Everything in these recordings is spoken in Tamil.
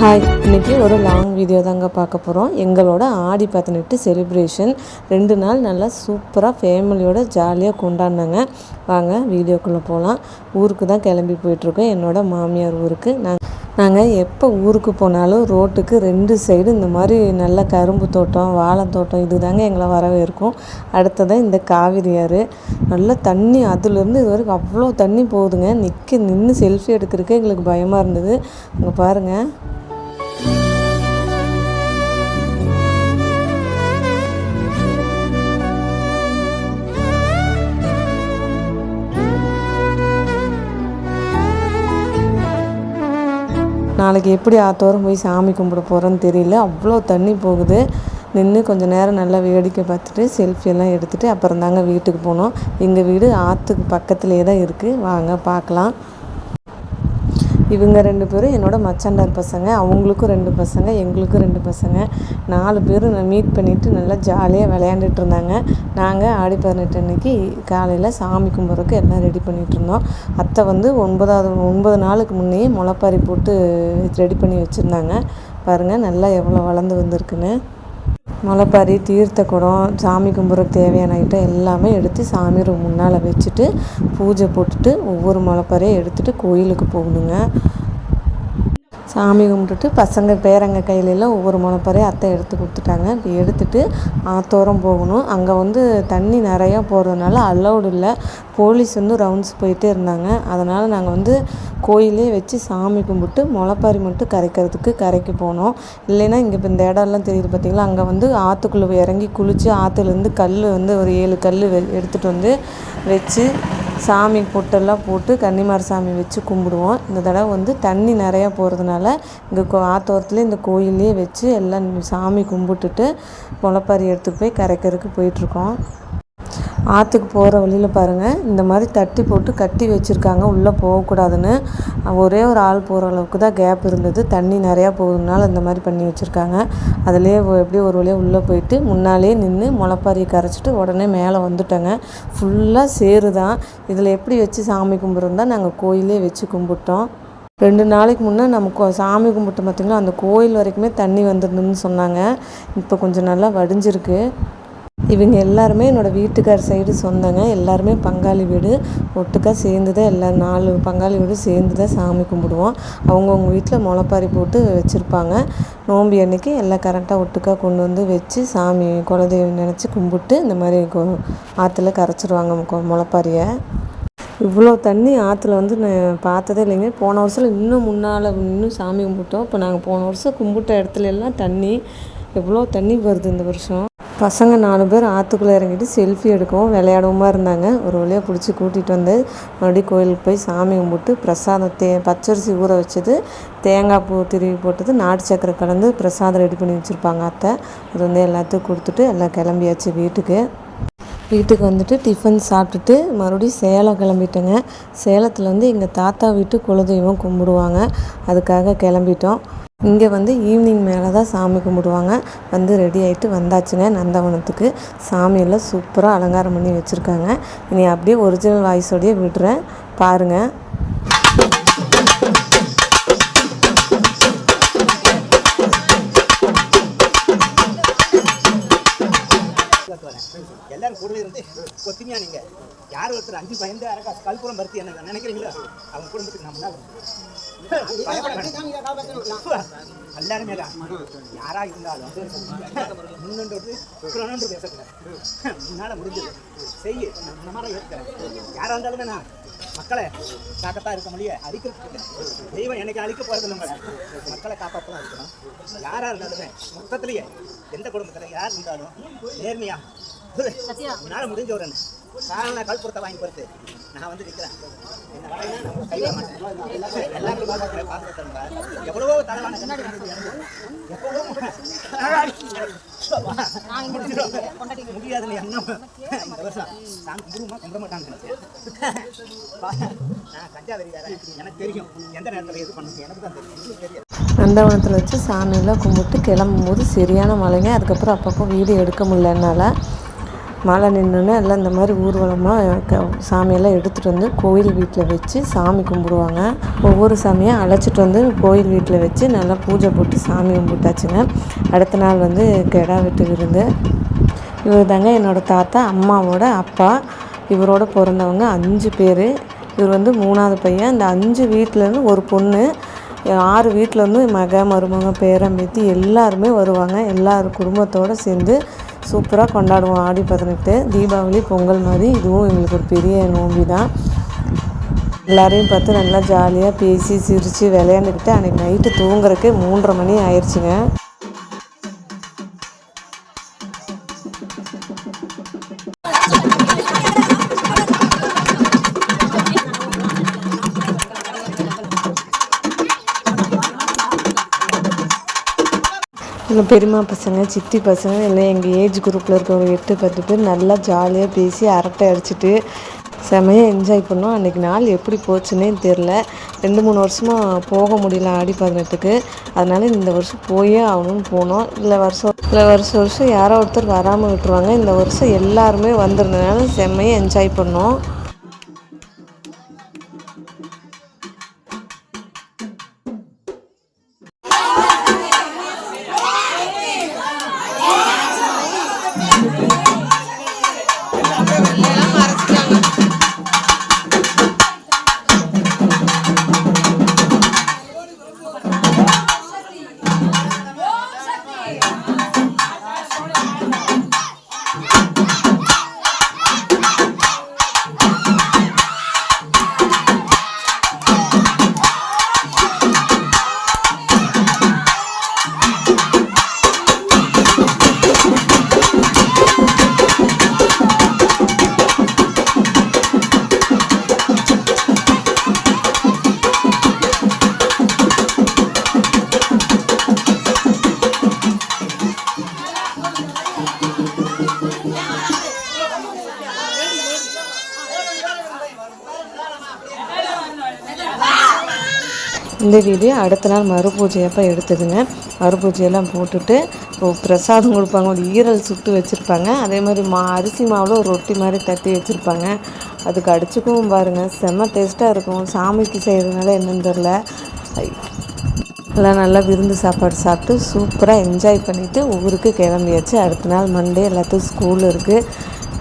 ஹாய் இன்றைக்கி ஒரு லாங் வீடியோ தாங்க பார்க்க போகிறோம் எங்களோட ஆடி பதினெட்டு செலிப்ரேஷன் ரெண்டு நாள் நல்லா சூப்பராக ஃபேமிலியோட ஜாலியாக கொண்டாடினாங்க. வாங்க வீடியோக்குள்ளே போகலாம் ஊருக்கு தான் கிளம்பி போயிட்டுருக்கோம். என்னோடய மாமியார் ஊருக்கு. நாங்கள் நாங்கள் எப்போ ஊருக்கு போனாலும் ரோட்டுக்கு ரெண்டு சைடு இந்த மாதிரி நல்ல கரும்பு தோட்டம் வாழை தோட்டம் இது தாங்க எங்களை வரவேற்கும். அடுத்ததான் இந்த காவிரி ஆறு. நல்லா தண்ணி அதுலேருந்து இது வரைக்கும் அவ்வளோ தண்ணி போகுதுங்க. நிற்க நின்று செல்ஃபி எடுக்கிறதுக்கு எங்களுக்கு பயமாக இருந்தது. அங்கே பாருங்கள் நாளைக்கு எப்படி ஆத்தோரம் போய் சாமி கும்பிட போகிறோன்னு தெரியல. அவ்வளோ தண்ணி போகுது. நின்று கொஞ்சம் நேரம் நல்லா வேடிக்கை பார்த்துட்டு செல்ஃபி எல்லாம் எடுத்துகிட்டு அப்புறம் தாங்க வீட்டுக்கு போனோம். எங்கள் வீடு ஆற்றுக்கு பக்கத்துலேயே தான் இருக்குது வாங்க பார்க்கலாம். இவங்க ரெண்டு பேரும் என்னோடய மச்சாண்டார் பசங்க அவங்களுக்கும் ரெண்டு பசங்க எங்களுக்கும் ரெண்டு பசங்க. நாலு பேரும் நான் மீட் பண்ணிவிட்டு நல்லா ஜாலியாக விளையாண்டுட்டு இருந்தாங்க. நாங்கள் ஆடி பதினெட்டு அன்னைக்கு காலையில் சாமி கும்பிட்றதுக்கு எல்லாம் ரெடி பண்ணிகிட்டு இருந்தோம். அத்தை வந்து ஒன்பதாவது ஒன்பது நாளுக்கு முன்னையே முளைப்பாரி போட்டு ரெடி பண்ணி வச்சுருந்தாங்க. பாருங்கள் நல்லா எவ்வளோ வளர்ந்து வந்திருக்குன்னு. முளைப்பாரி தீர்த்த குடம் சாமி கும்பிட்றதுக்கு தேவையான ஐட்டம் எல்லாமே எடுத்து சாமி ரூம் முன்னால் வச்சுட்டு பூஜை போட்டுட்டு ஒவ்வொரு முளைப்பாரியை எடுத்துகிட்டு கோயிலுக்கு போகணுங்க. சாமி கும்பிட்டுட்டு பசங்க பேரங்க கையிலெல்லாம் ஒவ்வொரு முளைப்பாரையும் அத்தை எடுத்து கொடுத்துட்டாங்க. இப்போ எடுத்துகிட்டு ஆத்தோரம் போகணும். அங்கே வந்து தண்ணி நிறையா போகிறதுனால அலௌடு இல்லை. போலீஸ் வந்து ரவுண்ட்ஸ் போயிட்டே இருந்தாங்க. அதனால் நாங்கள் வந்து கோயிலே வச்சு சாமி கும்பிட்டு முளைப்பாரி மட்டும் கரைக்கிறதுக்கு கரைக்கு போனோம். இல்லைன்னா இங்கே இப்போ இந்த இடம்லாம் தெரியுது பார்த்திங்களா அங்கே வந்து ஆற்றுக்குள்ளே இறங்கி குளித்து ஆற்றுலேருந்து கல் வந்து ஒரு ஏழு கல் எடுத்துகிட்டு வந்து வச்சு சாமி பொட்டெல்லாம் போட்டு கன்னிமார் சாமி வச்சு கும்பிடுவோம். இந்த தடவை வந்து தண்ணி நிறையா போகிறதுனால இங்கே கோ ஆத்தோரத்துலேயே இந்த கோயிலே வச்சு எல்லாம் சாமி கும்பிட்டுட்டு முளைப்பாரி எடுத்துகிட்டு போய் கரைக்கிறதுக்கு போயிட்டுருக்கோம் ஆற்றுக்கு போகிற வழியில் பாருங்கள் இந்த மாதிரி தட்டி போட்டு கட்டி வச்சுருக்காங்க. உள்ளே போகக்கூடாதுன்னு. ஒரே ஒரு ஆள் போகிற அளவுக்கு தான் கேப் இருந்தது. தண்ணி நிறையா போகிறதுனால இந்த மாதிரி பண்ணி வச்சுருக்காங்க. அதுலேயே எப்படியோ ஒரு வழியாக உள்ளே போயிட்டு முன்னாலே நின்று முளைப்பாரியை கரைச்சிட்டு உடனே மேலே வந்துட்டோங்க. ஃபுல்லாக சேரு தான். இதில் எப்படி வச்சு சாமி கும்பிட்றோம் தான் நாங்கள் கோயிலே வச்சு கும்பிட்டோம். ரெண்டு நாளைக்கு முன்னே நம்ம கோ சாமி கும்பிட்டு பார்த்திங்களா அந்த கோயில் வரைக்குமே தண்ணி வந்துருந்துன்னு சொன்னாங்க. இப்போ கொஞ்சம் நல்லா வடிஞ்சிருக்கு. இவங்க எல்லாருமே என்னோடய வீட்டுக்கார் சைடு சொந்தங்க. எல்லாருமே பங்காளி வீடு ஒட்டுக்கா சேர்ந்து தான் எல்லா நாலு பங்காளி வீடு சேர்ந்து தான் சாமி கும்பிடுவோம். அவங்கவுங்க வீட்டில் முளைப்பாரி போட்டு வச்சுருப்பாங்க. நோம்பி அன்னைக்கு எல்லாம் கரெக்டாக ஒட்டுக்கா கொண்டு வந்து வச்சு சாமி குலதெய்வம் நினச்சி கும்பிட்டு இந்த மாதிரி ஆற்றுல கரைச்சிருவாங்க முளைப்பாரியை. இவ்வளோ தண்ணி ஆற்றுல வந்து நான் பார்த்ததே இல்லைங்க. போன வருஷம் இன்னும் முன்னால் இன்னும் சாமி கும்பிட்டோம். இப்போ நாங்கள் போன வருஷம் கும்பிட்ட இடத்துல எல்லாம் தண்ணி எவ்வளோ தண்ணி வருது இந்த வருஷம். பசங்க நாலு பேர் ஆற்றுக்குள்ளே இறங்கிட்டு செல்ஃபி எடுக்கவும் விளையாடவுமா இருந்தாங்க. ஒரு வழியாக பிடிச்சி கூட்டிகிட்டு வந்து மறுபடியும் கோயிலுக்கு போய் சாமி கும்பிட்டு பிரசாதம் தே பச்சரிசி ஊற வச்சது தேங்காய் பூ திருவி போட்டது நாட்டு சக்கரை கலந்து பிரசாதம் ரெடி பண்ணி வச்சுருப்பாங்க அத்தை. அது வந்து எல்லாத்துக்கும் கொடுத்துட்டு எல்லாம் கிளம்பியாச்சு வீட்டுக்கு. வீட்டுக்கு வந்துட்டு டிஃபன் சாப்பிட்டுட்டு மறுபடியும் சேலம் கிளம்பிட்டேங்க. சேலத்தில் வந்து எங்கள் தாத்தா வீட்டு குலதெய்வம் கும்பிடுவாங்க. அதுக்காக கிளம்பிட்டோம். இங்கே வந்து ஈவினிங் மேலே தான் சாமி கும்பிடுவாங்க. வந்து ரெடி ஆகிட்டு வந்தாச்சுங்க நந்தவனத்துக்கு. சாமியெல்லாம் சூப்பராக அலங்காரம் பண்ணி வச்சுருக்காங்க. இனி அப்படியே ஒரிஜினல் வாய்ஸோடையே விடுறேன். பாருங்கள் கொத்தினியா நீங்க? யார் ஒருத்தர் அஞ்சு பயந்து அரக்கா கல்புரம் பருத்தி என்ன நினைக்கிறீங்களோ? அவங்க குடும்பத்துக்கு நம்ம முன்னாடி எல்லாருமே தான் யாரா இருந்தாலும் முன்னொன்று புறணன்று பேசக்கூடாது. முன்னால முடிஞ்சது. செய்ய. நான் மாதிரி இருக்கிறேன் யாரா இருந்தாலும் நான் மக்களை காக்கத்தான் இருக்க முடியும் அழிக்க தெய்வம் என்னைக்கு அழிக்க போகிறது நம்ம மக்களை காப்பாற்றலாம் இருக்கணும். யாரா இருந்தாலுமே மொத்தத்திலேயே எந்த குடும்பத்தில் யார் இருந்தாலும் நேர்மையா என்னால முடிஞ்ச வாங்கி பொறுத்து. நான் வந்து நிற்கிறேன் என்ன வரையினா நான் உங்களை கைவிட மாட்டேன் எல்லாருக்கும் பாதுகாக்கிற பாதுகாத்தா எவ்வளவோ தலைவான கண்ணாடி எப்பவோ முடியாதுன்னு என்ன இந்த வருஷம் நான் கும்பிடுமா கும்பிட மாட்டான்னு நினைச்சேன். நான் கஞ்சாவரிக்காரன் எனக்கு தெரியும். எந்த நேரத்தில் எது பண்ணணும் எனக்கு தான் தெரியும். தெரியும் நந்தவனத்தில் வச்சு சாமியெல்லாம் கும்பிட்டு கிளம்பும்போது சரியான மழைங்க. அதுக்கப்புறம் அப்பப்போ வீடியோ எடுக்க முடியல என்னால் மழை நின்றுன்னு எல்லாம் இந்த மாதிரி ஊர்வலமாக க சாமியெல்லாம் எடுத்துகிட்டு வந்து கோயில் வீட்டில் வச்சு சாமி கும்பிடுவாங்க. ஒவ்வொரு சாமியாக அழைச்சிட்டு வந்து கோயில் வீட்டில் வச்சு நல்லா பூஜை போட்டு சாமி கும்பிட்டாச்சுங்க. அடுத்த நாள் வந்து கெடா வெட்டு விருந்து. இவர் தாங்க என்னோடய தாத்தா அம்மாவோட அப்பா. இவரோட பிறந்தவங்க அஞ்சு பேர். இவர் வந்து மூணாவது பையன். இந்த அஞ்சு வீட்டிலேருந்து ஒரு பொண்ணு. ஆறு வீட்டிலேருந்து மக மருமக பேரம்பேத்தி எல்லாருமே வருவாங்க. எல்லார் குடும்பத்தோடு சேர்ந்து சூப்பராக கொண்டாடுவோம். ஆடி பதினெட்டு தீபாவளி பொங்கல் மாதிரி. இதுவும் எங்களுக்கு ஒரு பெரிய நோம்பி தான். எல்லோரையும் பார்த்து நல்லா ஜாலியாக பேசி சிரித்து விளையாண்டுக்கிட்டு அன்றைக்கி நைட்டு தூங்குறதுக்கு மூன்றரை மணி ஆயிடுச்சுங்க எங்கள் பெரியம்மா பசங்க சித்தி பசங்க எல்லாம் எங்கள் ஏஜ் குரூப்பில் இருக்க ஒரு எட்டு பத்து பேர் நல்லா ஜாலியாக பேசி அரட்டை அடிச்சிட்டு செமையாக என்ஜாய் பண்ணோம். அன்றைக்கி நாள் எப்படி போச்சுன்னே தெரில ரெண்டு மூணு வருஷமாக போக முடியல ஆடி பதினெட்டுக்கு. அதனால் இந்த வருஷம் போயே ஆகணும்னு போனோம். இல்லை வருஷம் இல்லை வருஷம் வருஷம் யாரோ ஒருத்தர் வராமல் விட்டுருவாங்க. இந்த வருஷம் எல்லாருமே வந்திருந்தனால செம்மையாக என்ஜாய் பண்ணோம். இந்த வீடியோ அடுத்த நாள் மறுபூஜை அப்போ எடுத்ததுங்க. மறுபூஜையெல்லாம் போட்டுட்டு பிரசாதம் கொடுப்பாங்க. ஒரு ஈரல் சுட்டு வச்சுருப்பாங்க. அதே மாதிரி மா அரிசி மாவில் ஒரு ரொட்டி மாதிரி தட்டி வச்சுருப்பாங்க. அதுக்கு அடிச்சுக்கவும் பாருங்கள் செம்ம டேஸ்ட்டாக இருக்கும். சாமிக்கு செய்கிறதுனால என்னன்னு தெரில எல்லாம் நல்லா விருந்து சாப்பாடு சாப்பிட்டு சூப்பராக என்ஜாய் பண்ணிவிட்டு ஊருக்கு கிளம்பியாச்சு. அடுத்த நாள் மண்டே எல்லாத்துக்கும் ஸ்கூல் இருக்குது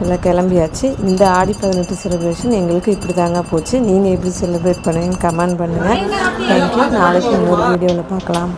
எல்லாம் கிளம்பியாச்சு. இந்த ஆடி பதினெட்டு செலிப்ரேஷன் எங்களுக்கு இப்படி தாங்க போச்சு. நீங்கள் எப்படி செலிப்ரேட் பண்ணுவீங்கன்னு கமெண்ட் பண்ணுங்கள் தேங்க்யூ நாளைக்கு இன்னொரு வீடியோவில் பார்க்கலாம்.